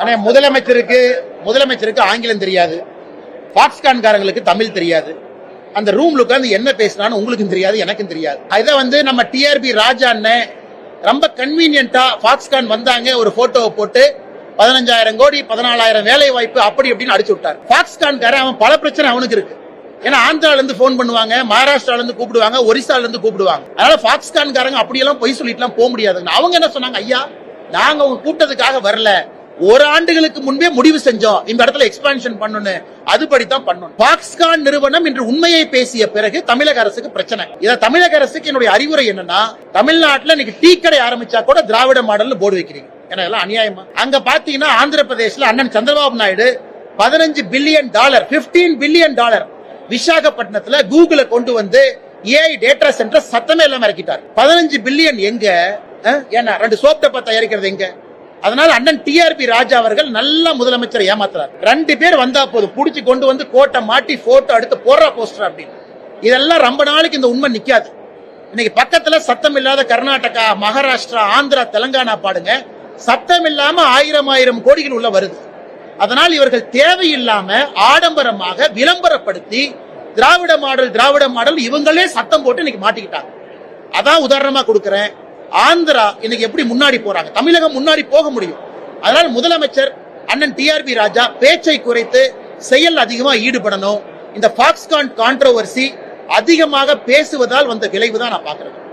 ஆனா முதலமைச்சருக்கு முதலமைச்சருக்கு ஆங்கிலம் தெரியாது. பாக்ஸ்கான்காரங்களுக்கு தமிழ் தெரியாது. அந்த ரூம்ல உட்காந்து என்ன பேசினான்னு உங்களுக்கும் தெரியாது எனக்கும் தெரியாது. இதை வந்து நம்ம டிஆர்பி ராஜா அண்ணன் ரொம்ப கன்வீனியன்டா பாக்ஸ்கான் வந்தாங்க ஒரு போட்டோவை போட்டு பதினஞ்சாயிரம் கோடி பதினாலாயிரம் வேலை வாய்ப்பு அப்படி அப்படின்னு அடிச்சு விட்டார். பாக்ஸ்கான்காரன் அவன் பல பிரச்சனை அவனுக்கு இருக்கு. ஏன்னா ஆந்திரால இருந்து போன் பண்ணுவாங்க மகாராஷ்டிரால இருந்து கூப்பிடுவாங்க ஒரிசால இருந்து கூப்பிடுவாங்க. அதனால பாக்ஸ்கான்காரங்க அப்படியெல்லாம் பொய் சொல்லிட்டுலாம் போக முடியாதுங்க. அவங்க என்ன சொன்னாங்க ஐயா நாங்க உங்க கூட்டத்துக்காக வரல. ஒரு ஆண்டுகளுக்கு முன்பே முடிவு செஞ்சோம். இந்த இடத்துல எக்ஸ்பான்ஷன் பண்ணணும் அதுபடிதான் பண்ணணும். பாக்ஸ்கான் நிறுவனம் இன்று உண்மையை பேசிய பிறகு தமிழக அரசுக்கு பிரச்சனை. இதை தமிழக அரசுக்கு என்னுடைய அறிவுரை என்னன்னா தமிழ்நாட்டுல இன்னைக்கு டீ கடை ஆரம்பிச்சா கூட திராவிட மாடல்னு போர்டு வைக்கிறீங்க. ஏன்னா எல்லாம் அநியாயமா? அங்க பாத்தீங்கன்னா ஆந்திர பிரதேசல அண்ணன் சந்திரபாபு நாயுடு பதினஞ்சு பில்லியன் டாலர் 15 பில்லியன் டாலர் விசாகப்பட்டினத்துல கூகுள கொண்டு வந்து ஏஐ டேட்டா சென்டர் சத்தமே இல்லாம இறக்கிட்டார். பதினஞ்சு பில்லியன் எங்க? ஏன்னா ரெண்டு சோப் டப்பா தயாரிக்கிறது எங்க? அதனால அண்ணன் டிஆர்பி ராஜா அவர்கள் நல்ல முதலமைச்சர் ஏமாத்துறார். ரெண்டு பேர் வந்தா போதும். புடிச்சு கொண்டு வந்து கோட்டை மாட்டி போட்டோ எடுத்து போடுறா போஸ்டர் அப்படின்னு. இதெல்லாம் ரொம்ப நாளைக்கு இந்த உண்மை நிக்காது. இன்னைக்கு பக்கத்துல சத்தம் இல்லாத கர்நாடகா மகாராஷ்டிரா ஆந்திரா தெலங்கானா பாடுங்க. சத்தம் இல்லாம ஆயிரம் ஆயிரம் கோடிகள் உள்ள வருது. அதனால் இவர்கள் தேவையில்லாம ஆடம்பரமாக விளம்பரப்படுத்தி திராவிட மாடல் திராவிட மாடல் இவங்களே சத்தம் போட்டு இன்னைக்கு மாட்டிக்கிட்டாங்க. அதான் உதாரணமா கொடுக்குறேன். ஆந்திரா இன்னைக்கு எப்படி முன்னாடி போறாங்க? தமிழகம் முன்னாடி போக முடியும். அதனால் முதலமைச்சர் அண்ணன் டிஆர்பி ராஜா பேச்சை குறைத்து செயல் அதிகமா ஈடுபடணும். இந்த பாக்ஸ்கான் கான்ட்ரோவர்சி அதிகமாக பேசுவதால் வந்த விளைவு தான் நான் பாக்குறேன்